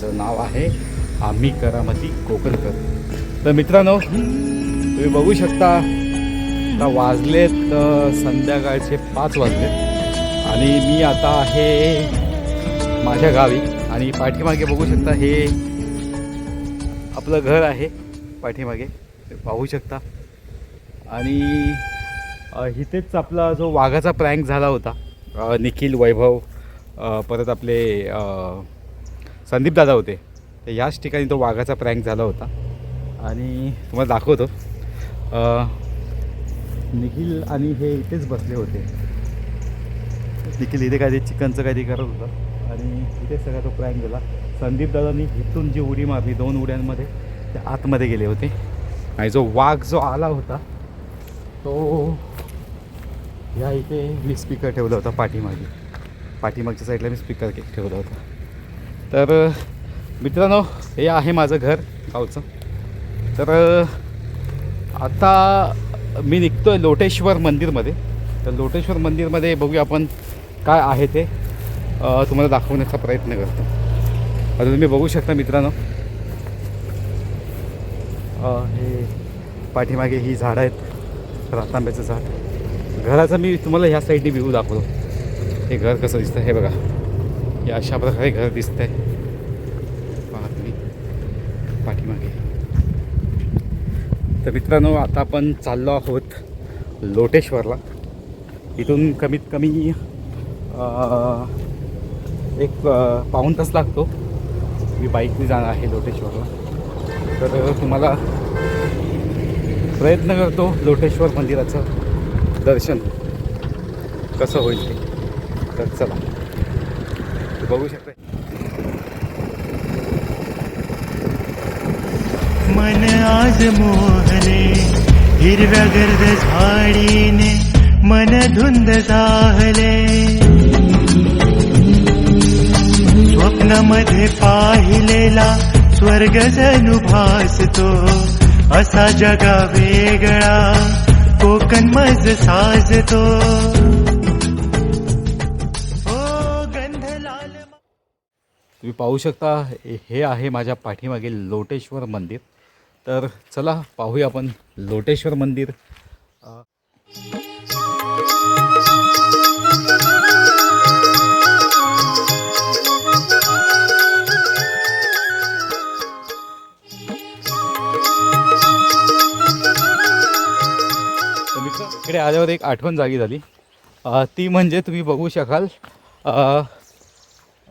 चं नाव आहे आम्ही करामती कोकणकर. तर मित्रांनो तुम्ही बघू शकता आता वाजलेत संध्याकाळचे पाच वाजलेत. आणि मी आता आहे माझ्या गावी. आणि पाठीमागे बघू शकता हे आपलं घर आहे पाठीमागे. पाहू शकता. आणि इथेच आपला जो वाघाचा प्रँक झाला होता निखिल वैभव परत आपले अ, संदीप दादा होते. तर याच ठिकाणी तो वाघाचा प्रँक झाला होता. आणि तुम्हाला दाखवतो. निखिल आणि हे इथेच बसले होते. निखिल इथे काहीतरी चिकनचं काहीतरी करत होता. आणि इथेच सगळा तो प्रँक झाला. संदीप दादांनी इथून जी उडी मारली दोन उड्यांमध्ये ते आतमध्ये गेले होते. आणि जो वाघ जो आला होता तो ह्या इथे मी स्पीकर ठेवला होता पाठीमागे. पाठीमागच्या साईडला मी स्पीकर ठेवला होता. तर मित्रांनो हे आहे माझं घर गावचं. तर आता मी निघतो आहे लोटेश्वर मंदिरमध्ये. तर लोटेश्वर मंदिरमध्ये बघूया आपण काय आहे ते. तुम्हाला दाखवण्याचा प्रयत्न करतो. आता तुम्ही बघू शकता मित्रांनो. हे पाठीमागे ही झाडं आहेत. रातांब्याचं झाड. घराचं मी तुम्हाला ह्या साईडने व्ह्यू दाखवतो. हे घर कसं दिसतं हे बघा. हे अशा प्रकारे घर दिसत आहे पाहत मी. पाठीमागे. तर मित्रांनो आता आपण चाललो आहोत लोटेश्वरला. इथून कमीत कमी एक पाऊण तास लागतो. मी बाईकने जाणार आहे लोटेश्वरला. तर तुम्हाला प्रयत्न करतो लोटेश्वर मंदिराचं दर्शन. कसं होईल ते. तर चला. बघू शकता मन आज मोहने हिरव्या गर्द झाडीने मन धुंद जाहले. स्वप्नामध्ये पाहिलेला स्वर्ग जणू भासतो असा जगा वेगळा कोकण मज साजतो. तुम्ही पाहू शकता हे- हे आहे माझ्या पाठीमागे लोटेश्वर मंदिर. तर चला पाहूया आपण लोटेश्वर मंदिर. मित्र इकडे आल्यावर एक आठवण जागी झाली. ती म्हणजे तुम्ही बघू शकाल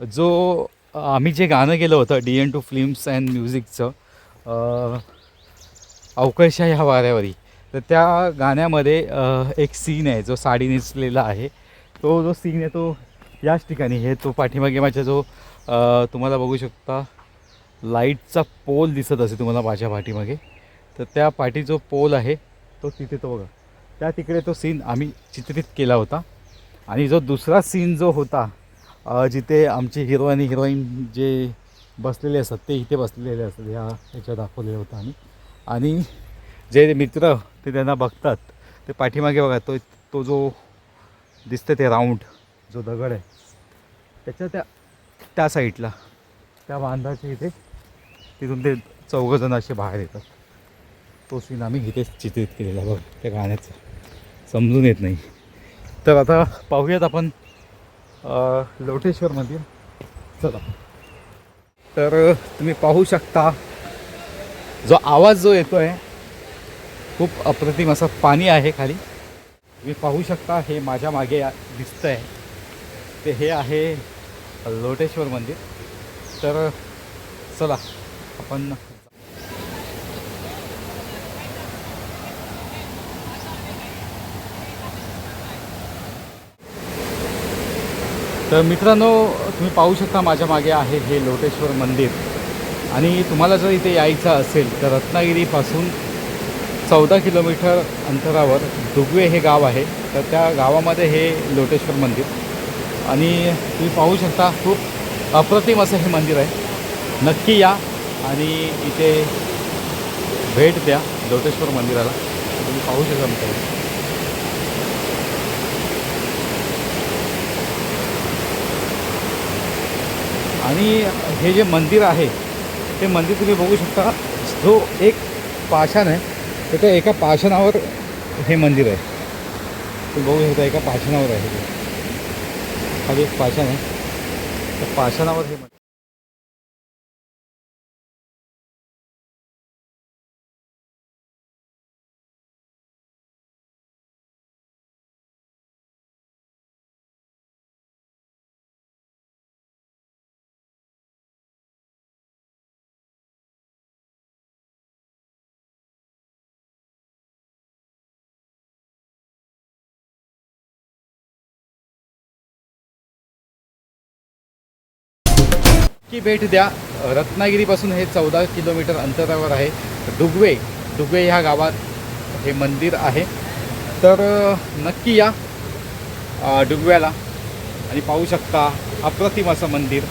जो आम्ही जे गाणं केलं होतं D N two films and म्युझिकचं अवकाश ह्या वाऱ्यावरी. तर त्या गाण्यामध्ये एक सीन आहे जो साडी नेसलेला आहे. तो जो सीन आहे तो याच ठिकाणी हे तो पाठीमागे माझ्या जो तुम्हाला बघू शकता लाईटचा पोल दिसत असे तुम्हाला माझ्या पाठीमागे. तर त्या पाठी जो पोल आहे तो तिथे तो बघा. त्या तिकडे तो सीन आम्ही चित्रित केला होता. आणि जो दुसरा सीन जो होता जिथे आमचे हिरो आणि हिरोईन जे बसलेले असतात ते इथे बसलेले असतात. ह्या ह्याच्या दाखवलेलं होतं आम्ही. आणि जे मित्र ते त्यांना बघतात. ते पाठीमागे बघा तो तो जो दिसतं ते राऊंड जो दगड आहे. त्याच्या त्या त्या साईडला त्या बांधाच्या इथे तिथून ते चौघजण असे बाहेर येतात. तो सीन आम्ही इथेच चित्रित केलेला बघ. त्या गाण्याचं. समजून येत नाही. तर आता पाहूयात आपण लोटेश्वर मंदिर चला. तर तुम्ही पाहू शकता जो आवाज जो येतो आहे खूप अप्रतिम असं पाणी आहे खाली. तुम्ही पाहू शकता हे माझ्या मागे दिसतं आहे ते हे आहे लोटेश्वर मंदिर तर चला आपण तर मित्रांनो तुम्ही पाहू शकता माझ्या मागे आहे हे लोटेश्वर मंदिर. आणि तुम्हाला जर इथे यायचं असेल तर रत्नागिरीपासून चौदा किलोमीटर अंतरावर दुगवे हे गाव आहे. तर त्या गावामध्ये हे लोटेश्वर मंदिर. आणि तुम्ही पाहू शकता खूप अप्रतिम असं हे मंदिर आहे. नक्की या आणि इथे भेट द्या लोटेश्वर मंदिराला. तुम्ही पाहू शकता मित्र आणि हे जे मंदिर आहे ते मंदिर तुम्ही बघू शकता जो एक पाषाण आहे तर त्या एका पाषाणावर हे मंदिर आहे. तुम्ही बघू शकता एका पाषाणावर आहे. हा खाली एक पाषाण आहे. त्या पाषाणावर हे की भेट द्या. रत्नागिरीपासून हे चौदा किलोमीटर अंतरावर आहे. डुगवे डुगवे ह्या गावात हे मंदिर आहे. तर नक्की या डुगव्याला. आणि पाहू शकता अप्रतिम असं मंदिर.